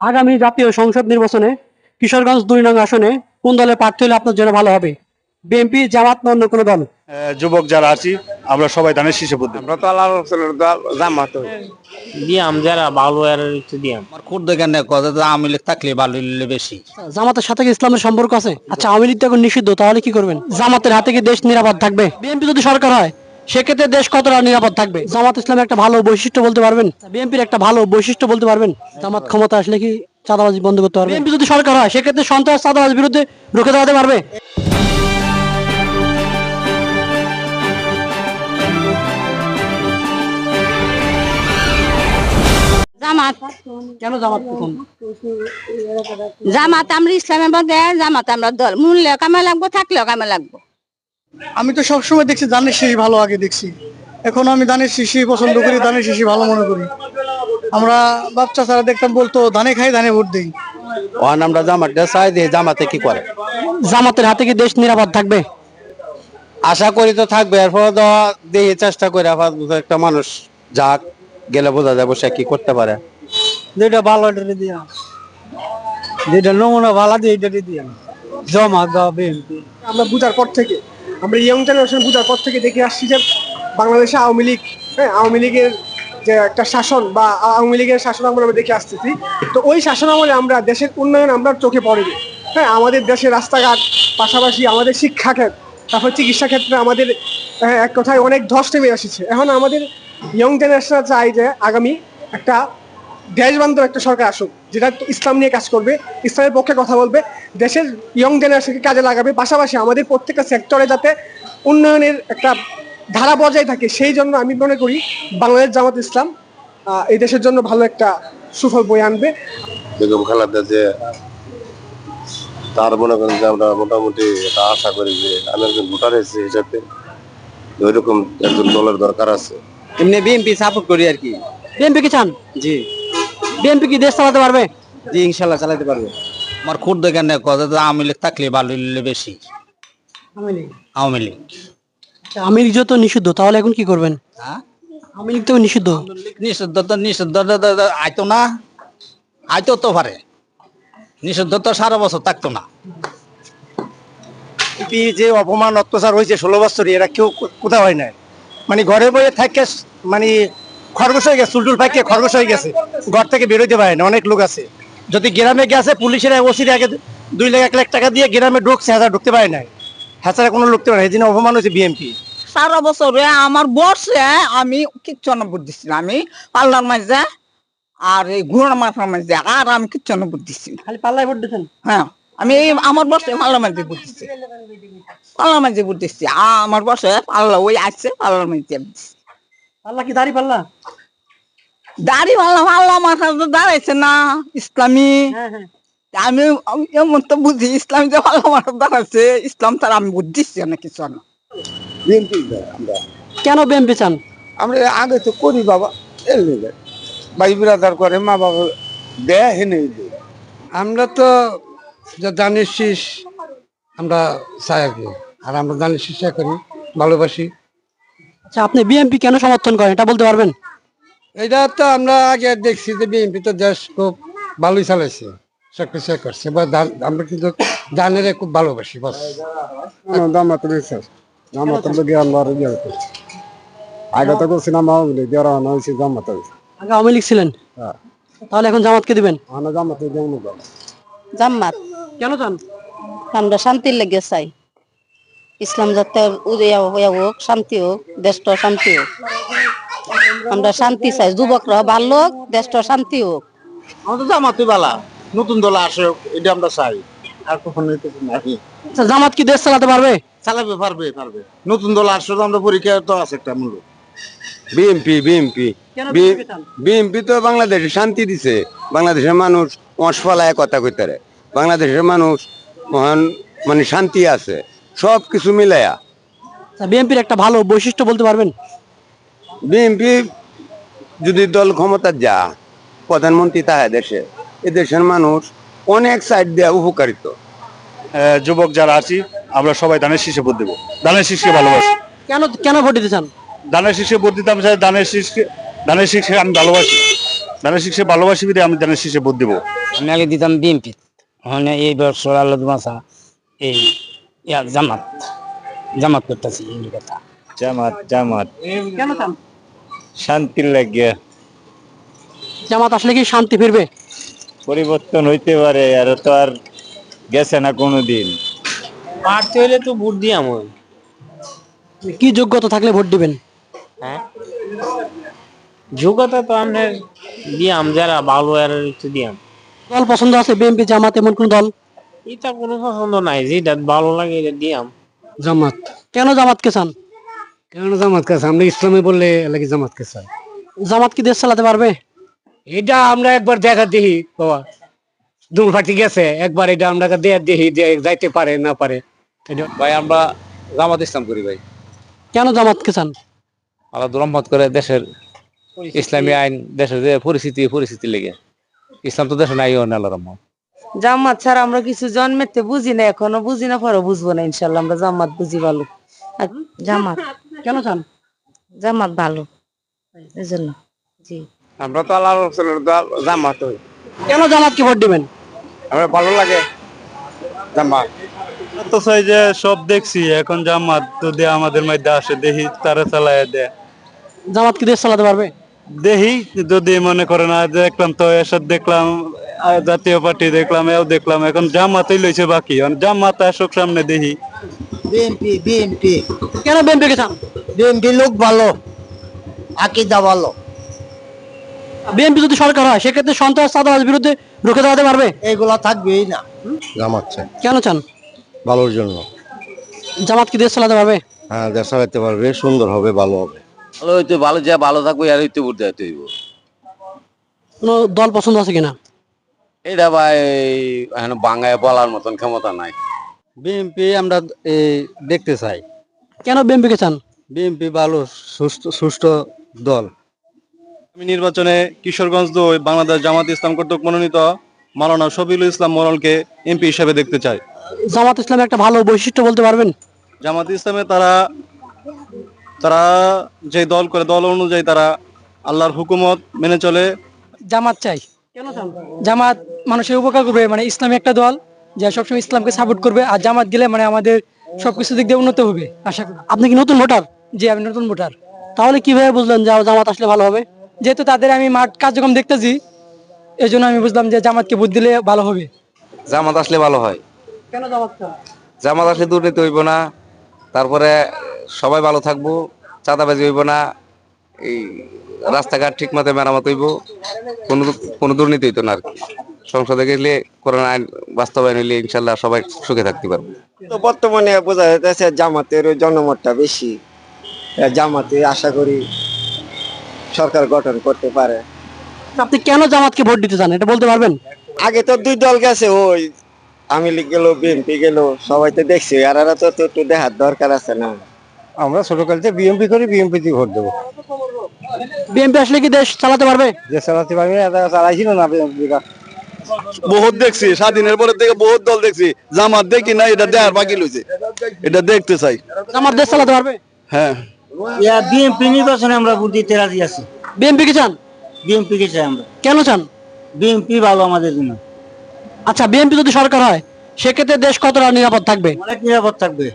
আগামী জাতীয় সংসদ নির্বাচনে কিশোরগঞ্জ দুই নং আসনে কোন দলে প্রার্থী হলে আপনার জন্য ভালো হবে? বিএনপি জামাত না অন্য কোনো দল? যুবক যারা আছি আমরা সবাই ধানের শীষে বুদ্ধি আমরা তো আল্লাহ রসুলের দল জামাত। দিয়াম যারা ভালো আর একটু দিয়াম। আমার খুর্দ কেন কথা তো আওয়ামী লীগ থাকলে ভালো হইলে বেশি। জামাতের সাথে কি ইসলামের সম্পর্ক আছে? আচ্ছা আওয়ামী লীগ তো এখন নিষিদ্ধ তাহলে কি করবেন? জামাতের হাতে কি দেশ নিরাপদ থাকবে? বিএনপি যদি সরকার হয় সেক্ষেত্রে দেশ কতটা নিরাপদ থাকবে? জামাত ইসলামের একটা ভালো বৈশিষ্ট্য বলতে পারবেন? বিএনপির একটা ভালো বৈশিষ্ট্য বলতে পারবেন? জামাত ক্ষমতা আসলে কি চাঁদাবাজি বন্ধ করতে পারবে? বিএনপি যদি সরকার হয় সেক্ষেত্রে সন্ত্রাস চাঁদাবাজির বিরুদ্ধে রুখে দাঁড়াতে পারবে? জামাত। কেন জামাত জামাত আমরা ইসলামের মধ্যে জামাত আমরা দল। মূল্য কামে লাগবো থাকলেও কামে লাগবো। আমি তো সবসময় দেখছি ধানের শীষ ভালো আগে দেখছি। এখন আমি ধানের শিশি পছন্দ করি ধানের শিশি ভালো মনে করি। আমরা বাচ্চা ছাড়া দেখতাম বলতো ধানে খাই ধানে ভোট দিই। আমরা জামাতটা চাই দিয়ে জামাতে কি করে? জামাতের হাতে কি দেশ নিরাপদ থাকবে? আশা করি তো থাকবে এরপর তো দেখি চেষ্টা করে আপাতত একটা মানুষ যাক গেলে বোঝা যাবে সে কি করতে পারে। যেটা ভালো এটা দিয়া যেটা নমুনা ভালো দিয়ে এটা দিয়া জমা দাও বিএনপি। আমরা বুঝার পর থেকে আমরা ইয়ং জেনারেশন বুঝার পর থেকে দেখে আসছি যে বাংলাদেশে আওয়ামী লীগ হ্যাঁ আওয়ামী লীগের যে একটা শাসন বা আওয়ামী লীগের শাসন আমল আমরা দেখে আসতেছি। তো ওই শাসন আমলে আমরা দেশের উন্নয়ন আমরা চোখে পড়েনি। হ্যাঁ আমাদের দেশের রাস্তাঘাট পাশাপাশি আমাদের শিক্ষা ক্ষেত্র তারপর চিকিৎসা ক্ষেত্রে আমাদের হ্যাঁ, এক কথায় অনেক ধস নেমে এসেছে। এখন আমাদের ইয়ং জেনারেশন চাই যে আগামী একটা দেশবান্ধব একটা সরকার আসুক যেটা ইসলাম নিয়ে কাজ করবে ইসলামের পক্ষে কথা বলবে দেশের ইয়ং জেনারেশনকে কাজে লাগাবে পাশাপাশি আমাদের প্রত্যেকটা সেক্টরে যাতে উন্নয়নের একটা ধারা বজায় থাকে সেই জন্য আমি মনে করি বাংলাদেশ জামাত ইসলাম এই দেশের জন্য ভালো একটা সুফল বই আনবে। বেগম খালেদা যে তার মনে করেন যে আমরা মোটামুটি এটা আশা করি যে আমি একজন ভোটার এসেছি হিসাবে ওইরকম একজন দলের দরকার আছে। এমনি বিএনপি সাপোর্ট করি আর কি। বিএনপি কি চান? জি। বিএনপি কি দেশ চালাতে পারবে? জি ইনশাল্লাহ চালাতে পারবে। আমার খুর্দ কেন কথা তো আওয়ামী লীগ থাকলে ভালো হইলে বেশি। আওয়ামী লীগ? আচ্ছা, আওয়ামী লীগ যেহেতু নিষিদ্ধ তাহলে এখন কি করবেন? হ্যাঁ? আওয়ামী লীগ তো নিষিদ্ধ। নিষিদ্ধ তো নিষিদ্ধ আইতো না। আইতো তো পারে। নিষিদ্ধ তো সারা বছর থাকতো না। যে অপমান অত্যাচার হয়েছে ষোলো বছর এরা কেউ কো- কোথাও হয় নাই। মানে ঘরে বইয়ে থাকে মানে খরগোশ হয়ে গেছে চুলটুল পাইকে খরগোশ হয়ে গেছে। ঘর থেকে বেরোতে পারে না অনেক লোক আছে। যদি গ্রামে গেছে পুলিশের ওসির আগে দুই লাখ এক লাখ টাকা দিয়ে গ্রামে ঢুকছে হাজার ঢুকতে পারে নাই। হাজারে কোনো লোকতে পারে না জন্য অপমান হয়েছে বিএমপি সারা বছরে আমার বর্ষে আমি কিচ্ছু না বুঝতেছি না আমি পাল্লার মাঝে আর এই ঘুরার মাথার মাঝে আর আমি কিচ্ছু না বুঝতেছি না। খালি পাল্লায় ভোট দিচ্ছেন? হ্যাঁ আমি এই আমার বর্ষে পাল্লার মাঝে বুঝতেছি পাল্লার মাঝে বুঝতেছি আমার বর্ষে পাল্লা ওই আসছে পাল্লার মাঝে আমি পাল্লা কি দাড়ি পাল্লা? দাড়ি পাল্লা পাল্লা মাথা তো দাঁড়াইছে না ইসলামী। হ্যাঁ হ্যাঁ। আমি এমন তো বুঝি ইসলাম যে পাল্লা মাথা দাঁড়াচ্ছে ইসলাম তার আমি বুঝতেছি না কিছু না কেন বিএনপি চান? আমরা আগে তো করি বাবা এর লেগে। ভাই বিরাদার করে মা বাবা দেয় হেনে আমরা তো যে শীষ আমরা চাই আর কি আর আমরা শীষ করি ভালোবাসি। আচ্ছা আপনি বিএনপি কেন সমর্থন করেন? এটা বলতে পারবেন? এটা তো আমরা আগে দেখছি যে বিএনপি তো দেশ খুব ভালোই চালাইছে সব কিছু করছে। বা ধান- আমরা কিন্তু ধানের খুব ভালোবাসি বাস। জামাত বিশ্বাস জামাত লোক আমরা ইয়ে করছি আগে তো করছিলাম আওয়ামী লীগ যারা হয়েছে জামাত আগে আওয়ামী লীগ ছিলেন? হ্যাঁ। তাহলে এখন জামাতকে দিবেন? আমরা জামাত যেমন জামাত। কেন চান? আমরা শান্তির লেগে চাই। ইসলাম যাতে উদয় হোক শান্তি হোক দেশটা শান্তি হোক। আমরা শান্তি চাই যুবকরা ভালো হোক দেশটা শান্তি হোক। আমাদের জামাতে বালা নতুন দল আসে এটা আমরা চাই। আর কখনো আচ্ছা জামাত কি দেশ চালাতে পারবে? চালাবে পারবে পারবে। নতুন দল আসলে আমরা পরীক্ষা তো আছে একটা মূল্য বিএমপি বিএমপি বিএমপি তো বাংলাদেশে শান্তি দিছে। বাংলাদেশের মানুষ অসফলায় কথা কইতারে। বাংলাদেশের মানুষ মহান মানে শান্তি আছে। সব কিছু মিলায়া। আচ্ছা বিএনপির একটা ভালো বৈশিষ্ট্য বলতে পারবেন? বিএনপি যদি দল ক্ষমতা যা প্রধানমন্ত্রী তাহে দেশে এ দেশের মানুষ অনেক সাইড দেওয়া উপকারিত। যুবক যারা আছি আমরা সবাই দানের শীষে ভোট দেবো। ধানের শীষকে ভালোবাসি। কেন কেন ভোট দিতে চান? ধানের শীষে ভোট দিতাম চাই ধানের শীষকে ধানের শীষকে আমি ভালোবাসি। ধানের শীষকে ভালোবাসি বিধে আমি ধানের শীষে ভোট দেবো। আমি আগে দিতাম বিএনপি। মানে এই বছর আল্লাহ মাসা এই ইয়া জামাত। জামাত করতেছি এই কথা। জামাত জামাত। কেন চান শান্তির লাগিয়া। জামাত আসলে কি শান্তি ফিরবে? পরিবর্তন হইতে পারে আর তো আর গেছে না কোনোদিন। পারতে হলে তো ভোট দিয়াম ওই। কি যোগ্যতা থাকলে ভোট দিবেন? হ্যাঁ? যোগ্যতা তো আপনার দিয়াম যারা ভালো আর একটু দিয়াম। দল পছন্দ আছে বিএনপি জামাত এমন কোন দল? এটা কোনো পছন্দ নাই যেটা ভালো লাগে এটা দিয়াম জামাত। কেন জামাতকে চান? কেন জামাত কাছে আমরা ইসলামে বললে এলাকি জামাত কে চাই জামাত কি দেশ চালাতে পারবে? এটা আমরা একবার দেখা দেখি বাবা। দুল ফাটি গেছে একবার এটা আমরা দেয়া দেখি যে যাইতে পারে না পারে। ভাই আমরা জামাত ইসলাম করি ভাই। কেন জামাতকে চান? আল্লাহ রহমত করে দেশের ইসলামী আইন দেশের যে পরিস্থিতি পরিস্থিতি লেগে। ইসলাম তো দেশে নাই আল্লাহ রহমত। জামাত ছাড়া আমরা কিছু জন্মেতে বুঝি না এখনও বুঝি না পরে বুঝব না ইনশাল্লাহ আমরা জামাত বুঝি ভালো। জামাত? কেন চান? জামাত ভালো এই জন্য জি। আমরা তো আল্লাহ জামাত হই। কেন জামাতকে ভোট দিবেন? আমরা ভালো লাগে জামাত। তো চাই যে সব দেখছি এখন জামাত যদি আমাদের মধ্যে আসে দেখি তারা চালায় দেয়। জামাত কি দেশ চালাতে পারবে? দেখি যদি মনে করে না দেখলাম তো এসব দেখলাম জাতীয় পার্টি দেখলাম এও দেখলাম এখন জামাতই লইছে বাকি। জামাত আসুক সামনে দেখি। বিএনপি বিএনপি কেন বিএনপি কে চান? বিএনপি লোক ভালো আকিদা ভালো। বিএনপি যদি সরকার হয় সেক্ষেত্রে সন্ত্রাস চাঁদাবাজের বিরুদ্ধে রুখে দাঁড়াতে পারবে? এগুলা থাকবেই না। জামাত চাই। কেন চান? ভালোর জন্য। জামাত কি দেশ চালাতে পারবে? হ্যাঁ দেশ চালাতে পারবে সুন্দর হবে ভালো হবে। ভালো হইতে ভালো যা ভালো থাকব আর হইতে দিতে হইব। কোন দল পছন্দ আছে কিনা? এটা ভাই এখন বাংলায় বলার মতন ক্ষমতা নাই। বিএনপি আমরা এই দেখতে চাই। কেন বিএনপি কে চান? বিএনপি ভালো সুস্থ সুষ্ঠু দল। আমি নির্বাচনে কিশোরগঞ্জ দুই বাংলাদেশ জামাত ইসলাম কর্তৃক মনোনীত মালানা শফিউল ইসলাম মোরলকে এমপি হিসেবে দেখতে চাই। জামাত ইসলামের একটা ভালো বৈশিষ্ট্য বলতে পারবেন? জামাত ইসলামে তারা তারা যে দল করে দল অনুযায়ী তারা আল্লাহর হুকুমত মেনে চলে। জামাত চাই। জামাত? মানুষের উপকার করবে মানে ইসলামী একটা দল যা সবসময় ইসলামকে সাপোর্ট করবে আর জামাত গেলে মানে আমাদের সবকিছু দিক দিয়ে উন্নত হবে আশা করি। আপনি কি নতুন ভোটার? যে আমি নতুন ভোটার। তাহলে কীভাবে বুঝলেন যে জামাত আসলে ভালো হবে? যেহেতু তাদের আমি মাঠ কার্যক্রম দেখতেছি এই জন্য আমি বুঝলাম যে জামাতকে ভোট দিলে ভালো হবে। জামাত আসলে ভালো হয়। কেন জামাত জামাত আসলে দুর্নীতি হইব না তারপরে সবাই ভালো থাকব চাঁদাবাজি হইব না এই রাস্তাঘাট ঠিক মতো মেরামত হইব কোনো কোনো দুর্নীতি হইতো না আর কি। সংসদে গেলে করোনা আইন বাস্তবায়ন হইলে ইনশাল্লাহ সবাই সুখে থাকতে পারব। তো বর্তমানে বোঝা যাচ্ছে জামাতের জনমতটা বেশি। জামাতে আশা করি সরকার গঠন করতে পারে। আপনি কেন জামাতকে ভোট দিতে চান? এটা বলতে পারবেন? আগে তো দুই দল গেছে ওই আমি লীগ গেল বিএনপি গেল সবাই তো দেখছি আর এরা তো তো একটু দেখার দরকার আছে না। আমরা ছোটকাল থেকে বিএনপি করি বিএনপি দিয়ে ভোট দেবো। বিএনপি আসলে কি দেশ চালাতে পারবে? যে চালাতে পারবে চালাইছিল না বিএনপি বহুত দেখছি স্বাধীনের পরে থেকে বহুত দল দেখছি। জামাত দেখি না এটা দেয়ার বাকি লইছে। এটা দেখতে চাই। জামাত দেশ চালাতে পারবে? হ্যাঁ। বিএনপি নির্বাচনে আমরা ভোট দিতে রাজি আছি। বিএনপি কি চান? বিএনপি কে চাই আমরা। কেন চান? বিএনপি ভালো আমাদের জন্য। আচ্ছা বিএনপি যদি সরকার হয় সেক্ষেত্রে দেশ কতটা নিরাপদ থাকবে? অনেক নিরাপদ থাকবে।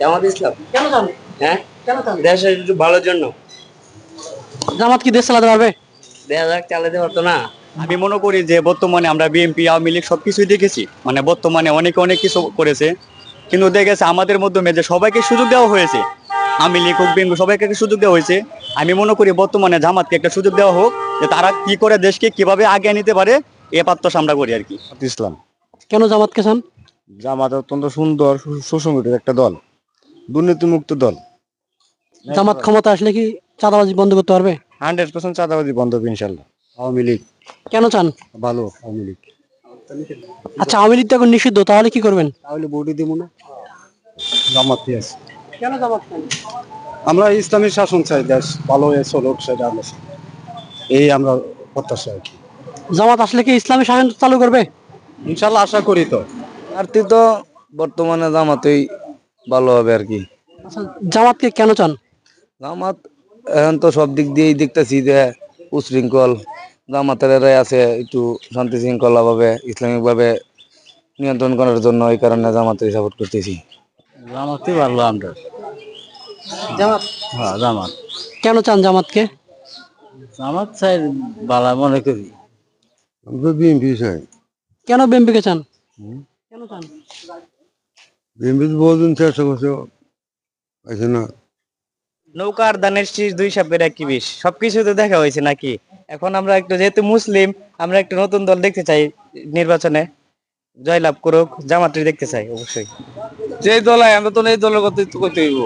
জামাত ইসলাম। কেন চান? হ্যাঁ? কেন চান? দেশের ভালোর জন্য। জামাত কি দেশ চালাতে পারবে? দেড় লাখ চালাতে পারতো না। আমি মনে করি যে বর্তমানে আমরা বিএনপি আওয়ামী লীগ সবকিছুই দেখেছি। মানে বর্তমানে অনেকে অনেক কিছু করেছে। কিন্তু দেখেছে আমাদের মাধ্যমে যে সবাইকে সুযোগ দেওয়া হয়েছে। আওয়ামী লীগ হোক বিএনপি সবাইকে একটা সুযোগ দেওয়া হয়েছে। আমি মনে করি বর্তমানে জামাতকে একটা সুযোগ দেওয়া হোক যে তারা কি করে দেশকে কীভাবে আগে নিতে পারে এ প্রত্যাশা আমরা করি আর কি। ইসলাম। কেন জামাতকে চান? জামাত অত্যন্ত সুন্দর সুসংগঠিত একটা দল। দুর্নীতিমুক্ত দল। জামাত ক্ষমতা আসলে কি চাঁদাবাজি বন্ধ করতে পারবে? হান্ড্রেড পার্সেন্ট চাঁদাবাজি বন্ধ হবে ইনশাল্লাহ। আওয়ামী লীগ। কেন চান? ভালো আওয়ামী লীগ। আচ্ছা আওয়ামী লীগ তো এখন নিষিদ্ধ তাহলে কি করবেন? তাহলে ভোটই দিব না জামাত আছে। কেন জামাত আমরা ইসলামী শাসন চাই দেশ ভালো হয়ে চলুক সেটা আমরা এই আমরা প্রত্যাশা আর কি। জামাত আসলে কি ইসলামী শাসন চালু করবে? ইনশাল্লাহ আশা করি তো। প্রার্থী তো বর্তমানে জামাতই ভালো হবে আর কি। আচ্ছা জামাতকে কেন চান? জামাত এখন তো সব দিক দিয়েই দেখতেছি যে উশৃঙ্খল জামাতের এরাই আছে একটু শান্তি শৃঙ্খলা ভাবে ইসলামিক ভাবে নিয়ন্ত্রণ করার জন্য এই কারণে জামাতের সাপোর্ট করতেছি। জামাতই ভালো আমরা। জামাত? হ্যাঁ জামাত। কেন চান জামাতকে? জামাত চাই ভালো মনে করি। আমরা বিএনপি চাই। কেন বিএনপিকে চান? কেন চান? বিএনপি বহুদিন চেষ্টা করছে আছে না। নৌকার দানের শীষ দুই সাপের একই বিষ। সবকিছু তো দেখা হয়েছে নাকি? এখন আমরা একটু যেহেতু মুসলিম আমরা একটু নতুন দল দেখতে চাই নির্বাচনে। জয়লাভ করুক জামাতটি দেখতে চাই অবশ্যই। যে দলাই আমরা তো এই দলের কথা তো করতে হইব।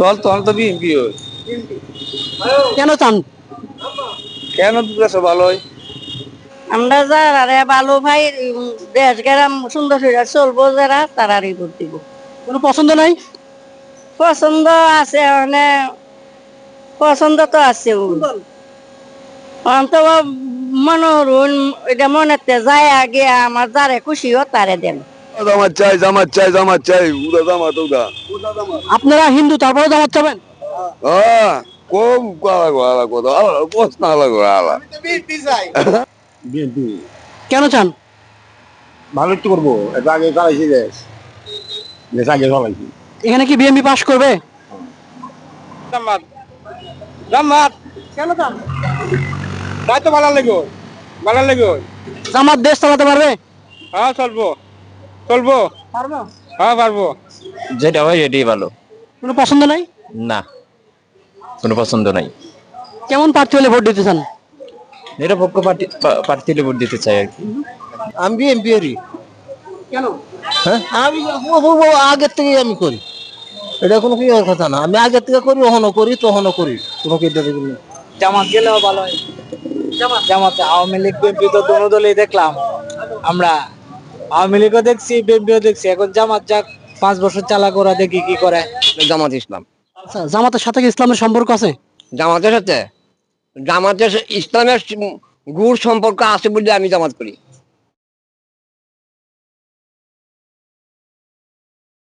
দল তো আমরা তো বিএনপি কেন চান? কেন দেশ ভালো হয়? আমরা যারা ভালো ভাই দেশ গ্রাম সুন্দর সুন্দর চলবো যারা তারারই ভোট দিব। কোনো পছন্দ নাই? পছন্দ আছে মানে পছন্দ তো আছে অন্ত মনোরুন এটা মনেতে যায় আগে আমার যারে খুশি তারে দেন। জামাত চাই জামাত চাই জামাত চাই উদা জামাত উদা। আপনারা হিন্দু তারপরে জামাত চাবেন? হ্যাঁ কম কালা গোলা কথা আলা পোস্ট না লাগো আলা। কেন চান? ভালো একটু করব এটা আগে দেশ দেশ আগে চালাইছি এখানে কি পাশ করবে? জামাত। জামাত। কেন তাই তো ভালো লাগো ভালো লাগো জামাত দেশ চালাতে পারবে? হ্যাঁ চলবো চলবো। পারব? হ্যাঁ পারব। যেটা হয় এটাই ভালো। কোনো পছন্দ নাই? না কোনো পছন্দ নাই। কেমন প্রার্থী হলে ভোট দিতে চান? নিরপেক্ষ পার্টি প্রার্থী ভোট দিতে চাই আর কি। আমি বিএমপি হ্যাঁ? আমি আগের থেকেই আমি করি। এটা কোনো কি কথা না। আমি আগের থেকে করি ওহনও করি তখনও করি কোনো কি জামাত গেলেও ভালো হয়। জামাত? জামাত আওয়ামী লীগ বিএনপি তো দোনো দলই দেখলাম। আমরা আওয়ামী লীগও দেখছি বিএনপিও দেখছি। এখন জামাত যাক পাঁচ বছর চালাক ওরা দেখি কি করে। জামাত ইসলাম। আচ্ছা জামাতের সাথে কি ইসলামের সম্পর্ক আছে? জামাতের সাথে? জামাতের ইসলামের গুড় সম্পর্ক আছে বলে আমি জামাত করি।